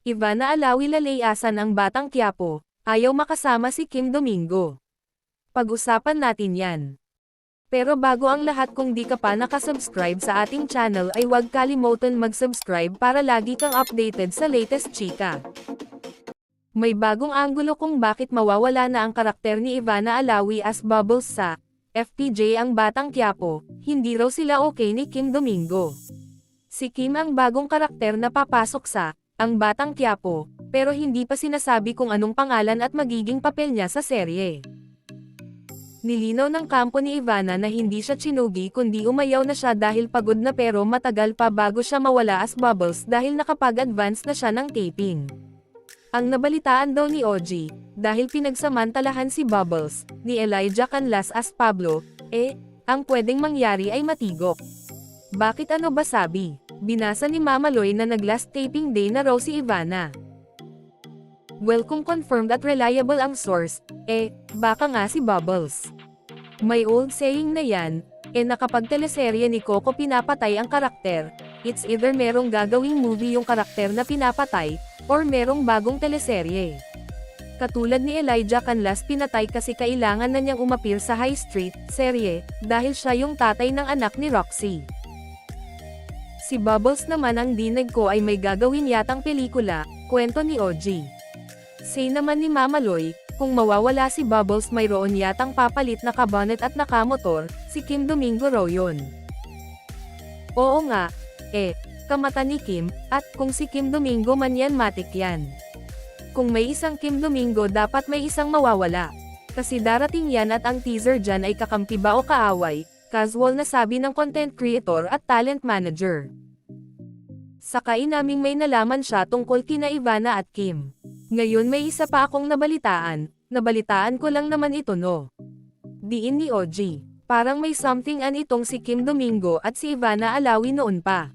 Ivana Alawi lalayasan ang Batang Quiapo, ayaw makasama si Kim Domingo. Pag-usapan natin yan. Pero bago ang lahat kung di ka pa nakasubscribe sa ating channel ay huwag kalimutan mag-subscribe para lagi kang updated sa latest chika. May bagong anggulo kung bakit mawawala na ang karakter ni Ivana Alawi as Bubbles sa FPJ ang Batang Quiapo, hindi raw sila okay ni Kim Domingo. Si Kim ang bagong karakter na papasok sa ang Batang Quiapo, pero hindi pa sinasabi kung anong pangalan at magiging papel niya sa serye. Nilinaw ng kampo ni Ivana na hindi siya chinugi kundi umayaw na siya dahil pagod na pero matagal pa bago siya mawala as Bubbles dahil nakapag-advance na siya ng taping. Ang nabalitaan daw ni Oji, dahil pinagsamantalahan si Bubbles, ni Elijah Canlas as Pablo, eh, ang pwedeng mangyari ay matigok. Bakit ano ba sabi? Binasa ni Mama Loy na nag-last taping day na raw si Ivana. Well kung confirmed at reliable ang source, eh, baka nga si Bubbles. May old saying na yan, eh nakapag teleserye ni Coco pinapatay ang karakter, it's either merong gagawing movie yung karakter na pinapatay, or merong bagong teleserye. Katulad ni Elijah Canlas pinatay kasi kailangan na niyang umapir sa High Street serye, dahil siya yung tatay ng anak ni Roxy. Si Bubbles naman ang dinag ko ay may gagawin yatang pelikula, kwento ni Oji. Say naman ni Mama Loy, kung mawawala si Bubbles mayroon yatang papalit na kabonet at nakamotor, si Kim Domingo raw yun. Oo nga, eh, kamata ni Kim, at kung si Kim Domingo man yan matik yan. Kung may isang Kim Domingo dapat may isang mawawala. Kasi darating yan at ang teaser dyan ay kakampi ba o kaaway, casual na sabi ng content creator at talent manager. Sakay naming may nalaman siya tungkol kina Ivana at Kim. Ngayon may isa pa akong nabalitaan, nabalitaan ko lang naman ito no. Diin ni Oji, parang may something an itong si Kim Domingo at si Ivana Alawi noon pa.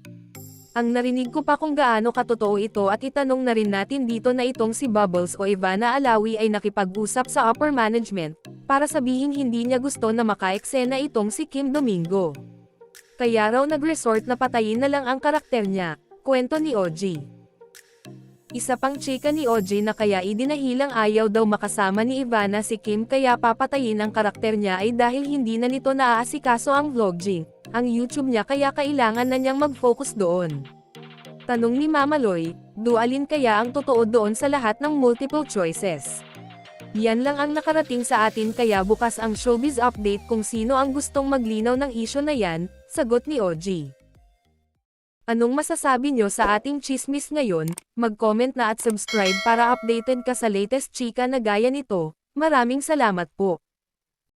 Ang narinig ko pa kung gaano katotoo ito at itanong na rin natin dito na itong si Bubbles o Ivana Alawi ay nakipag-usap sa upper management, para sabihin hindi niya gusto na makaeksena itong si Kim Domingo. Kaya raw nag-resort na patayin na lang ang karakter niya, kwento ni Oji. Isa pang chika ni OJ na kaya idinahilang ayaw daw makasama ni Ivana si Kim kaya papatayin ang karakter niya ay dahil hindi na nito naaasikaso ang vlogging, ang YouTube niya kaya kailangan na niyang mag-focus doon. Tanong ni Mama Loy, dualin kaya ang totoo doon sa lahat ng multiple choices? Yan lang ang nakarating sa atin kaya bukas ang showbiz update kung sino ang gustong maglinaw ng isyo na yan, sagot ni OG. Anong masasabi nyo sa ating chismis ngayon? Mag-comment na at subscribe para updated ka sa latest chika na gaya nito. Maraming salamat po.